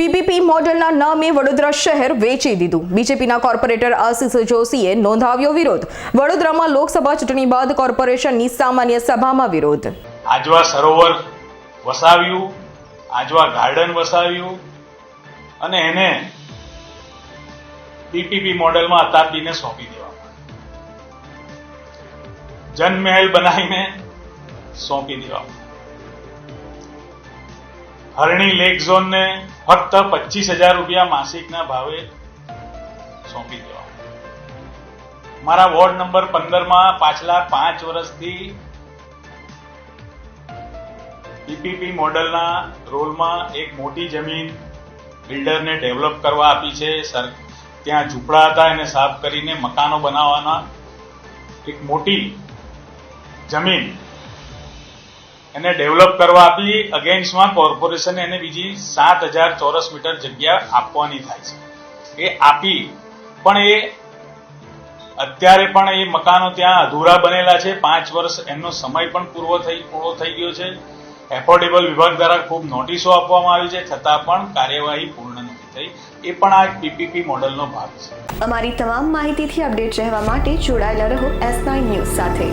PPP મોડેલના નામે વડોદરા શહેર વેચી દીધું. બીજેપીના કોર્પોરેટર આશિષ જોશીએ નોંધાવ્યો વિરોધ. વડોદરામાં લોકસભા ચૂંટણી બાદ કોર્પોરેશનની સામાન્ય સભામાં વિરોધ. આજવા સરોવર વસાવ્યું, આજવા ગાર્ડન વસાવ્યું અને એને પીપીપી મોડેલમાં અતાપીને સોંપી દેવામાં. જનમહેલ બનાવીને સોંપી દેવામાં. હરણી લેક ઝોનને ફક્ત પચીસ હજાર રૂપિયા માસિકના ભાવે સોંપી દેવા. મારા વોર્ડ નંબર પંદરમાં પાછલા પાંચ વર્ષથી પીપીપી મોડલના રોલમાં એક મોટી જમીન બિલ્ડરને ડેવલપ કરવા આપી છે. સર, ત્યાં ઝૂંપડા હતા, એને સાફ કરીને મકાનો બનાવવાના. એક મોટી જમીન એને ડેવલપ કરવા આપી અગેન્સ્ટમાં કોર્પોરેશને એને બીજી સાત હજાર ચોરસ મીટર જગ્યા આપવાની થાય છે. એ આપી, પણ એ અત્યારે પણ એ મકાનો ત્યાં અધૂરા બનેલા છે. પાંચ વર્ષ એમનો સમય પણ પૂરો થઈ પૂરો થઈ ગયો છે. એફોર્ડેબલ વિભાગ દ્વારા ખૂબ નોટિસો આપવામાં આવી છે. છતાં પણ કાર્યવાહી પૂર્ણ નથી થઈ. એ પણ આ પીપીપી મોડલનો ભાગ છે. અમારી તમામ માહિતીથી અપડેટ રહેવા માટે જોડાયેલા રહો એસ નાઇન ન્યૂઝ સાથે.